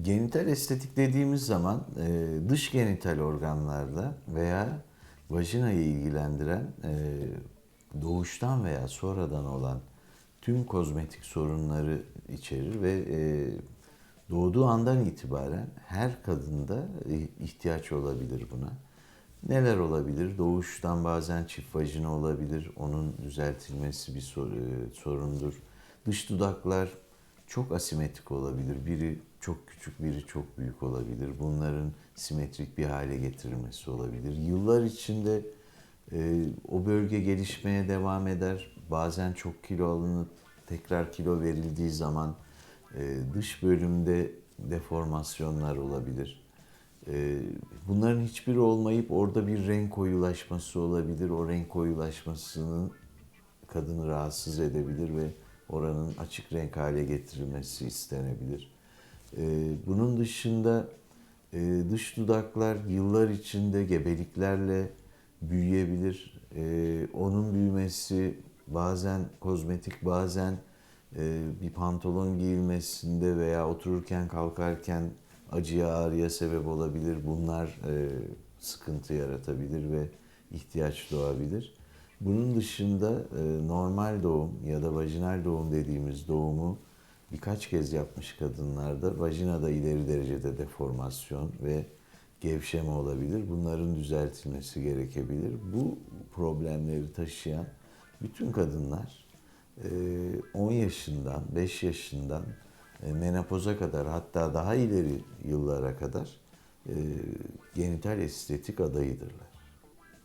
Genital estetik dediğimiz zaman e, dış genital organlarda veya vajinayı ilgilendiren e, doğuştan veya sonradan olan tüm kozmetik sorunları içerir ve e, doğduğu andan itibaren her kadında e, ihtiyaç olabilir buna. Neler olabilir? Doğuştan bazen çift vajina olabilir. Onun düzeltilmesi bir e, sorundur. Dış dudaklar çok asimetrik olabilir. Biri çok küçük, biri çok büyük olabilir. Bunların simetrik bir hale getirilmesi olabilir. Yıllar içinde e, o bölge gelişmeye devam eder. Bazen çok kilo alınıp tekrar kilo verildiği zaman e, dış bölümde deformasyonlar olabilir. E, bunların hiçbiri olmayıp orada bir renk koyulaşması olabilir. O renk koyulaşmasının kadını rahatsız edebilir ve oranın açık renk hale getirilmesi istenebilir. Ee, bunun dışında e, dış dudaklar yıllar içinde gebeliklerle büyüyebilir. Ee, onun büyümesi bazen kozmetik bazen e, bir pantolon giyilmesinde veya otururken kalkarken acıya ağrıya sebep olabilir. Bunlar e, sıkıntı yaratabilir ve ihtiyaç doğabilir. Bunun dışında normal doğum ya da vajinal doğum dediğimiz doğumu birkaç kez yapmış kadınlarda vajinada ileri derecede deformasyon ve gevşeme olabilir. Bunların düzeltilmesi gerekebilir. Bu problemleri taşıyan bütün kadınlar e, 10 yaşından, 5 yaşından e, menopoza kadar hatta daha ileri yıllara kadar e, genital estetik adayıdırlar.